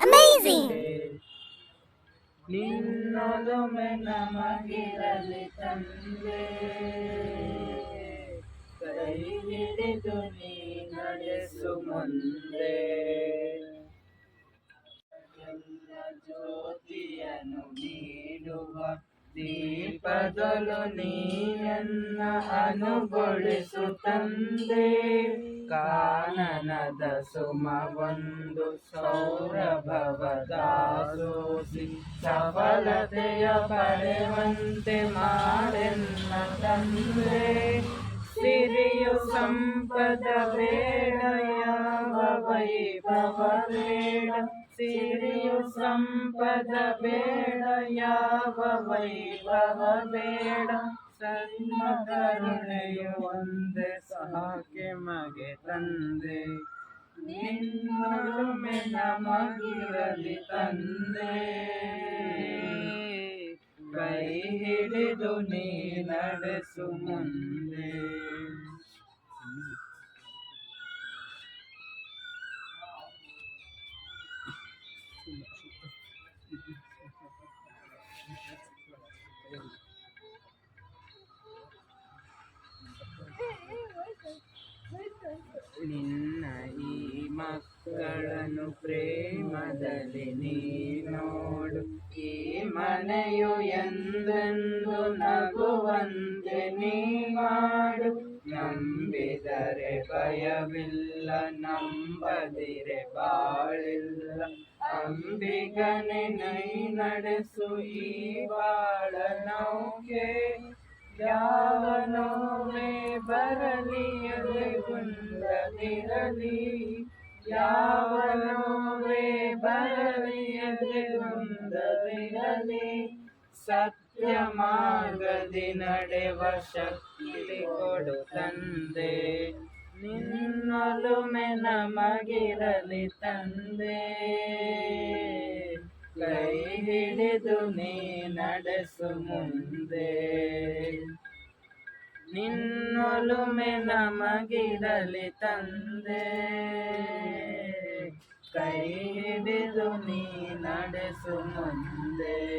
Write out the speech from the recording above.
Amazing! ನಿನ್ನೊಲುಮೆ ನಮಗಿರಲಿ ತಂದೆ ಕೈ ಹಿಡಿದು ನೀ ನಡೆಸು ಮುಂದೆ. ಎಲ್ಲ ಜ್ಯೋತಿಯನ್ನು ನೀಡುವ ದೀಪದಲು ನೀಯನ್ನ ಅನುಗೊಳಿಸು ತಂದೆ. ಕಾನನದ ಸುಮವೊಂದು ಸೌರಭವದಾಸೋಸಿ ಸಫಲತೆಯ ಪಡೆವಂತೆ ಮಾಡೆನ್ನ ತಂದೆ. ಸಿರಿಯು ಸಂಪದ ಬೇಡ ಯಾವ ವೈಭವ ಬೇಡ ಸಿರಿಯು ಸಂಪದ ಬೇಡ ಯಾವ ವೈಭವ ಬೇಡ ಸಣ್ಣ ಕರುಣೆಯು ಒಂದೇ ಸಾಕೆ ಮಗೆ ತಂದೆ ನಿನ್ನೊಲುಮೆ ನಮಗಿರಲಿ ತಂದೆ ಕೈ ಹಿಡಿದು ನೀ ನಡೆಸು ಮುಂದೆ ನಿನ್ನ ಈ ಮಕ್ಕಳನ್ನು ಪ್ರೇಮದಲ್ಲಿ ನೀ ನೋಡು ಈ ಮನೆಯು ಎಂದೆಂದು ನಗುವಂತೆ ನೀ ಮಾಡು. ನಂಬಿದರೆ ಭಯವಿಲ್ಲ, ನಂಬದಿರೆ ಬಾಳಿಲ್ಲ. ಅಂಬಿಗನೆ ನೈ ನಡೆಸು ಈ ಬಾಳ ನೌಕೆ. ಯಾವ ನೋವೇ ಬರಲಿ ಎದೆಗುಂದದಿರಲಿ ಯಾವ ನೋವೇ ಬರಲಿ ಎದೆಗುಂದದಿರಲಿ ಸತ್ಯ ಮಾರ್ಗದಿ ನಡೆವ ಶಕ್ತಿ ಕೊಡು ತಂದೆ. ನಿನ್ನೊಲುಮೆ ನಮಗಿರಲಿ ತಂದೆ. ಕೈ ಹಿಡಿದು ನೀ ನಡೆಸು ಮುಂದೆ. ನಿನ್ನೊಲುಮೆ ನಮಗಿರಲಿ ತಂದೆ. ಕೈ ಹಿಡಿದು ನೀ ನಡೆಸು ಮುಂದೆ.